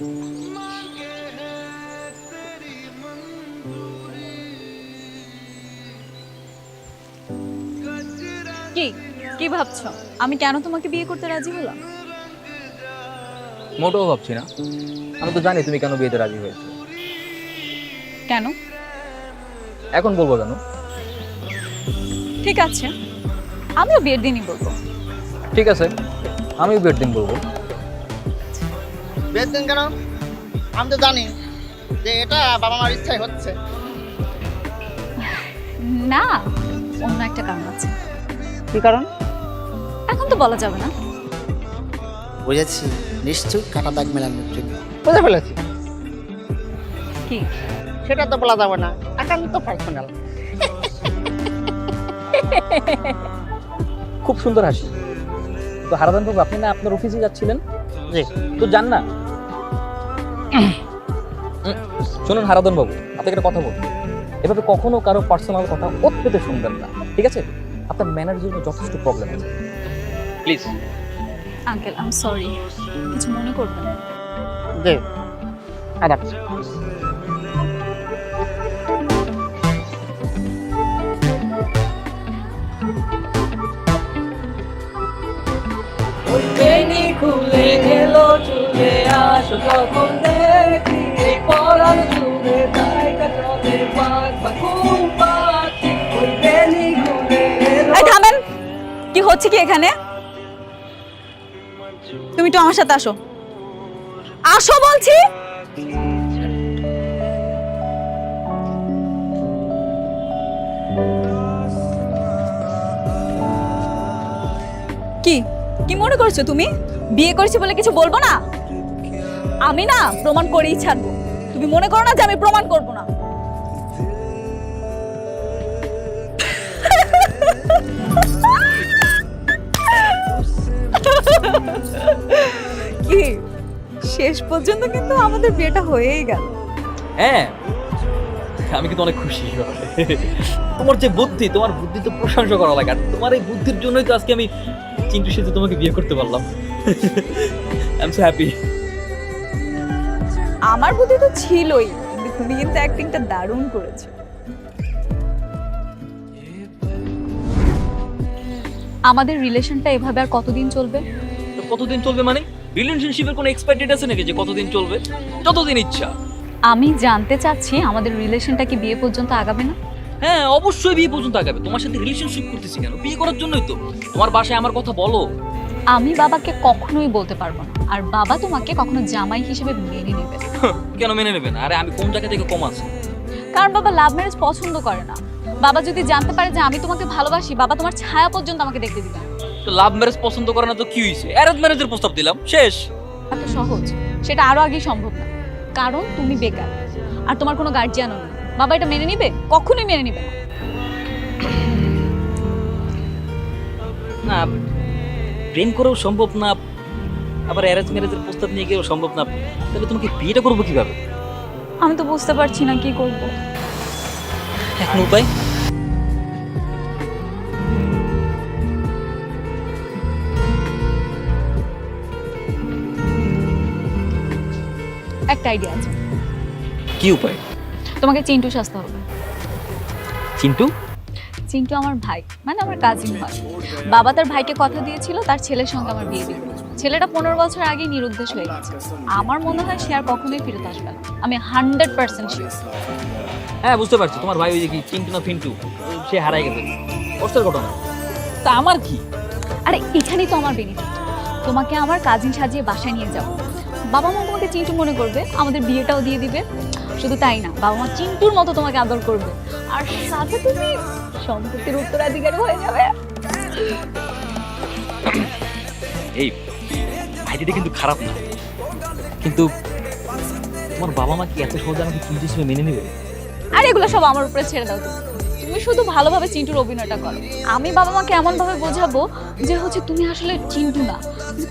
কি? কি ভাবছ? আমি কেন তোমাকে বিয়ে করতে রাজি হলাম? মোটেও ভাবছি না। আমি তো জানি তুমি কেন বিয়েতে রাজি হয়েছো। কেন? এখন বলব কেন ঠিক আছে। আমিও বিয়ের দিনই বলব। ঠিক আছে। আমিও বিয়ের দিন বলব। দিন কেন? আমি তো জানি যে এটা বাবা মার ইচ্ছাই হচ্ছে। না অন্য একটা কারণ আছে। কি কারণ? এখন তো বলা যাবে না। বুঝেছি নিশ্চয়ই কাটা দাগ মেলানোর জন্য বুঝে ফেলেছি কি? সেটা তো বলা যাবে না একান্ত পার্সোনাল খুব সুন্দর হাসি। তো হারাদান বাবু আপনি না আপনার অফিসে যাচ্ছিলেন? জি। তো যান না। শুনুন হারাদন বাবু আপনাকে একটা কথা বলব এভাবে কখনো কারও পার্সোনাল কথা ওত পেতে শুনবেন না ঠিক আছে? আপনার ম্যানার জন্য যথেষ্ট প্রবলেম আছে। প্লিজ আঙ্কেল আম সরি কিছু মনে করবেন না। জি। আদাব ওই বেনি খুলে এলো কি হচ্ছে কি এখানে? তুমি একটু আমার সাথে আসো। আসো বলছি। কি? কি মনে করছ তুমি? বিয়ে করেছি বলে কিছু বলব না? আমি না প্রমাণ করেই ছাড়বো তুমি মনে করো না যে আমি প্রমাণ করব না? কি? শেষ পর্যন্ত কিন্তু আমাদের বিয়েটা হয়েই গেল। হ্যাঁ আমি কিন্তু অনেক খুশি। তোমার যে বুদ্ধি, তোমার বুদ্ধি তো প্রশংসা করা লাগে। তোমার এই বুদ্ধির জন্যই তো আজকে আমি চিন্টুর সাথে তোমাকে বিয়ে করতে পারলাম। আই এম সো হ্যাপি আমার বুদ্ধি তো ছিলই। তুমি কিন্তু অ্যাক্টিংটা দারুণ করেছ। আমাদের রিলেশনটা এভাবে আর কতদিন চলবে? তো কতদিন চলবে মানে? রিলেশনশিপের কোনো এক্সপায়ার ডেট আছে নাকি যে কতদিন চলবে? যতদিন ইচ্ছা। আমি জানতে চাচ্ছি আমাদের রিলেশনটা কি বিয়ে পর্যন্ত আগাবে না? হ্যাঁ অবশ্যই বিয়ে পর্যন্ত আগাবে। তোমার সাথে রিলেশনশিপ করতেছি কেন? বিয়ে করার জন্যই তো। তোমার বাসায় আমার কথা বলো। আমি বাবাকে কখনোই বলতে পারব না। আর বাবা তোমাকে কখনো জামাই হিসেবে মেনে নেবে না। কেন মেনে নেবে না? আরে আমি কোন জায়গা থেকে কম আছি? কারণ বাবা লাভ ম্যারেজ পছন্দ করে না। বাবা যদি জানতে পারে যে আমি তোমাকে ভালোবাসি বাবা তোমার ছায়া পর্যন্ত আমাকে দেখতে দিবে। না। তো লাভ ম্যারেজ পছন্দ করে না তো কি হয়েছে অ্যারেঞ্জ ম্যারেজের প্রস্তাব দিলাম শেষ। এত সহজ। সেটা আরও আগেই সম্ভব না। কারণ তুমি বেকার আর তোমার কোনো গার্জিয়ানও নেই। বাবা এটা মেনে নিবে? কখনোই মেনে নিবে না। না প্রেম করেও সম্ভব না আবার অ্যারেঞ্জ ম্যারেজের প্রস্তাব নিয়ে গিয়েও সম্ভব না। তাহলে তোমাকে বিয়েটা করব কীভাবে? আমি তো বুঝতে পারছি না কি করব। এখন উপায় একটা আইডিয়া আছে। কি উপায়? তোমাকে চিন্টু সাজতে হবে। চিন্টু? চিন্টু আমার ভাই মানে আমার কাজিন হয়। বাবা তার ভাইকে কথা দিয়েছিল তার ছেলের সঙ্গে আমার বিয়ে দিবে ছেলেটা পনেরো বছর আগেই নিরুদ্দেশ হয়ে গেছে। আমার মনে হয় সে আর কখনোই ফিরত আসবে না। আমি হান্ড্রেড পার্সেন্ট শিওর হ্যাঁ বুঝতে পারছি। তোমার ভাই ওই যে কি চিন্টু না ফিন্টু সে হারাই গেছে। কষ্টের ঘটনা? তা আমার কি? আরে এখানেই তো আমার বেনিফিট তোমাকে আমার কাজিন সাজিয়ে বাসায় নিয়ে যাব। বাবা মা তোমাকে চিন্টু মনে করবে আমাদের বিয়েটাও দিয়ে দিবে। শুধু তাই না বাবা মা চিন্টুর মতো তোমাকে আদর করবে। আর সাথে তুমি সম্পত্তির উত্তরাধিকারী হয়ে যাবে। এই আইডিয়াটা কিন্তু খারাপ না। কিন্তু তোমার বাবা মা কি এত সহজে আমাকে চিন্টু হিসেবে মেনে নেবে? আর এগুলো সব আমার উপরে ছেড়ে দাও তুমি। তুমি শুধু ভালোভাবে চিন্টুর অভিনয়টা করো। আমি বাবা মাকে এমন ভাবে বোঝাবো যে হচ্ছে তুমি আসলে চিন্টু না।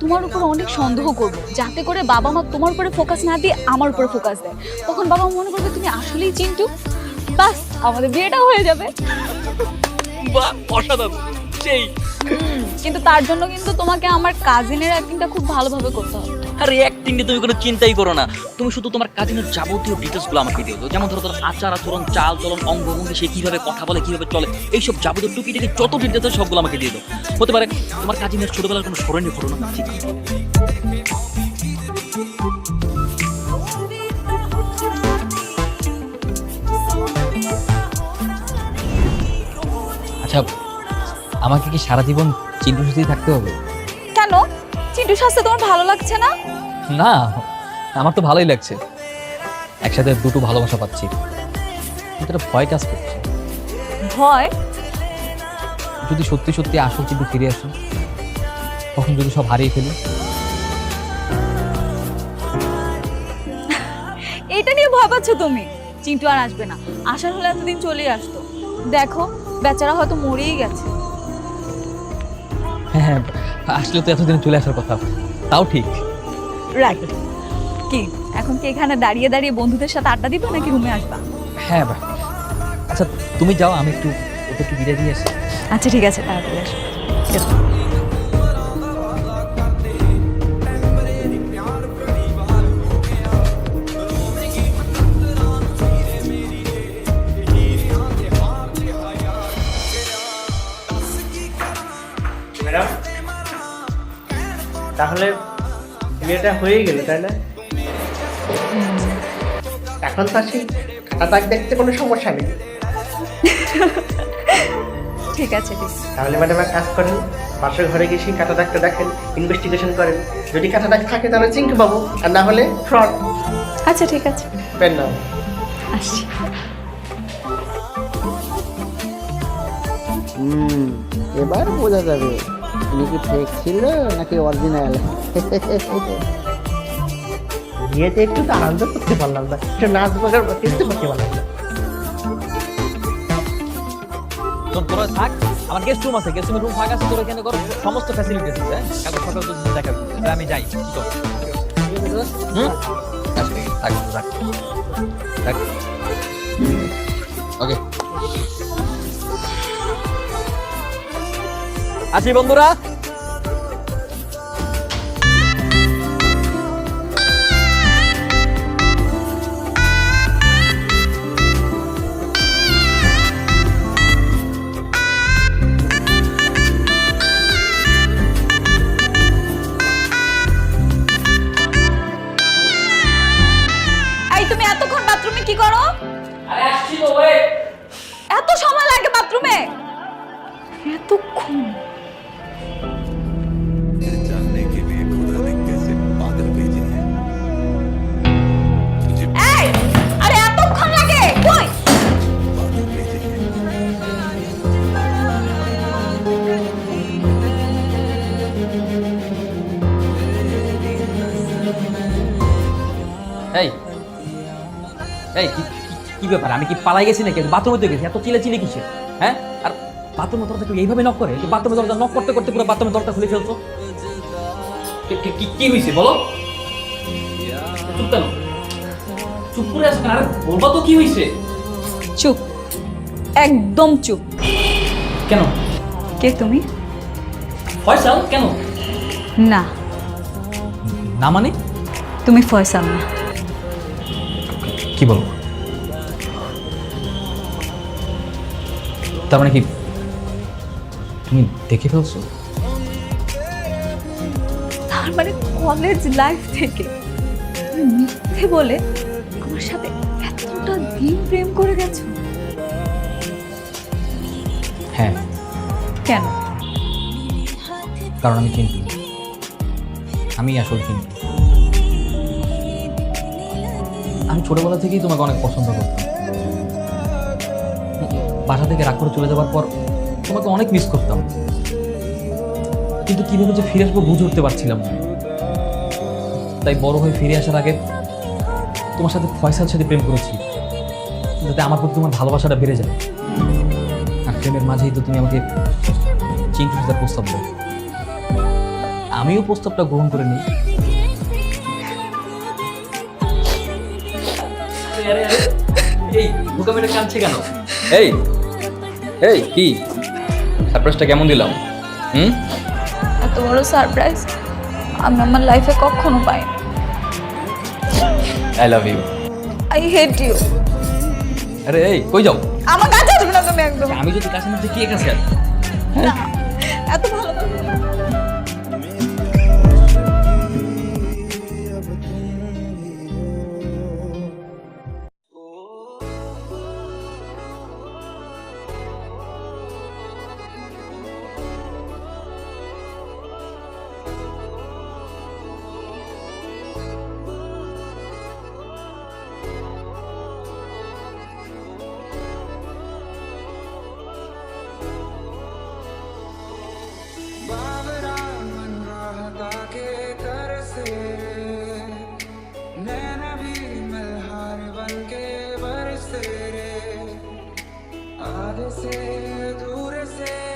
তোমার উপর অনেক সন্দেহ করব। যাতে করে বাবা মা তোমার উপরে ফোকাস না দিয়ে আমার উপরে ফোকাস দেয়। তখন বাবা মা মনে করবে তুমি আসলেই চিন্টু। বাস আমাদের বিয়েটাও হয়ে যাবে। বাহ অসাধারণ। সেই। কিন্তু তার জন্য কিন্তু তোমাকে আমার কাজিনের অ্যাক্টিংটা খুব ভালোভাবে করতে হবে। আর অ্যাক্টিং নিয়ে তুমি কোনো চিন্তাই করো না। তুমি শুধু তোমার কাজিনের যাবতীয় ডিটেলসগুলো আমাকে দিয়ে দাও যেমন ধরো তার আচার আচরণ চাল চলন অঙ্গভঙ্গি সে কীভাবে কথা বলে কীভাবে চলে এইসব যাবতীয় টুকিটাকি যত ডিটেলস আছে সবগুলো আমাকে দিয়ে দাও। হতে পারে তোমার কাজিনের ছোটবেলার কোনো স্মরণীয় ঘটনা ঠিক আচ্ছা আমাকে কি সারা জীবন চিন্টু সাথেই থাকতে হবে? কেন? চিন্টু স্বাস্থ্য তোমার ভালো লাগছে না? না আমার তো ভালোই লাগছে। একসাথে দুটো ভালোবাসা পাচ্ছি। কিন্তু একটা ভয় কাজ করছে। ভয়? যদি সত্যি সত্যি আসল চিন্টু ফিরে আসে তখন যদি সব হারিয়ে ফেলি। এটা নিয়ে ভয় পাচ্ছ তুমি? চিন্টু আর আসবে না। আসার হলে এতদিন চলে আসতো। দেখো বেচারা হয়তো মরেই গেছে। হ্যাঁ হ্যাঁ আসলে তো এতদিন চলে আসার কথা। তাও ঠিক। রাইট। কি এখন কি এখানে দাঁড়িয়ে দাঁড়িয়ে বন্ধুদের সাথে আড্ডা দিবে নাকি রুমে আসবা? হ্যাঁ বা- আচ্ছা তুমি যাও আমি একটু ওকে একটু বিদায় দিয়ে আসি। আচ্ছা ঠিক আছে তাড়াতাড়ি আসো। তাহলে বিয়েটা হয়ে গেল তাই না? এখন তো আসি। কাটা দাগ দেখতে কোনো সমস্যা নেই। ঠিক আছে তাহলে ম্যাডাম এক কাজ করেন পাশের ঘরে গিয়ে সেই কাটা দাগটা দেখেন ইনভেস্টিগেশন করেন। যদি কাটা দাগ থাকে তাহলে চিঙ্কু পাবো আর না হলে ফ্রড আচ্ছা ঠিক আছে। পেন নাও। আসছি। হুম এবার বোঝা যাবে। ইনি কি ফেক ছিল নাকি অরিজিনাল বিয়েতে একটু তো আনন্দ করতে পারলাম না। একটু নাচ বাগার কিন্তু করতে পারলাম না। তোর তোরা থাক আমার গেস্ট রুম আছে গেস্ট রুমের রুম ফাঁকা আছে তোর এখানে করো সমস্ত ফ্যাসিলিটি আছে হ্যাঁ? কালকে সকালে তো দেখা আমি যাই কি কর? হুম? আচ্ছা, থাক থাক। থাক। ওকে। আসি বন্ধুরা। এই তুমি এতক্ষণ বাথরুমে কি করো? আরে আসছি তো ওয়েট। এত সময় লাগে বাথরুমে? এতক্ষণ। এই এই কি কি- ব্যাপার? আমি কি পালাই গেছি নাকি? বাথরুমে তো গেছি। এত চিলে চিলে কিসে হ্যাঁ? আর বাথরুমের দরজা কেউ এইভাবে নক করে? যে বাথরুমের দরজা নক করতে করতে পুরো বাথরুমের দরজা খুলে ফেলছো? কি- হয়েছে বলো? চুপ কেন? চুপ করে আরে বলবা তো কি হয়েছে চুপ। একদম চুপ। কেন? কে তুমি? ফয়সাল? কেন? না। না মানে? তুমি ফয়সাল না। কি বলব? তার মানে কি? তুমি দেখে ফেলছো? তার মানে কলেজ লাইফ থেকে মিথ্যে বলে আমার সাথে এতটা দিন প্রেম করে গেছো? হ্যাঁ। কেন? কারণ আমি চিন্টু আমি আসল চিন্টু আমি ছোটবেলা থেকেই তোমাকে অনেক পছন্দ করতাম। বাসা থেকে রাগ করে চলে যাওয়ার পর তোমাকে অনেক মিস করতাম। কিন্তু কীভাবে যে ফিরে আসব বুঝে উঠতে পারছিলাম তাই বড় হয়ে ফিরে আসার আগে তোমার সাথে ফয়সাল সাথে প্রেম করেছি। যাতে আমার প্রতি তোমার ভালোবাসাটা বেড়ে যায়। আর প্রেমের মাঝেই তো তুমি আমাকে সাথে প্রস্তাব দাও। আমিও প্রস্তাবটা গ্রহণ করে নিই। আরে আরে এই এই কি? সারপ্রাইজটা কেমন দিলাম? হুম? এত বড় সারপ্রাইজ আমি আমার লাইফে কখনো পাই I love you I hate you আরে এই কই যাও? আমার কাছে আসবে না তুমি একদম। আমি যদি কাছে না কি কাছে এত ভালো से। नैन भी मल्हार बन के बरसे रे। आगे से दूर से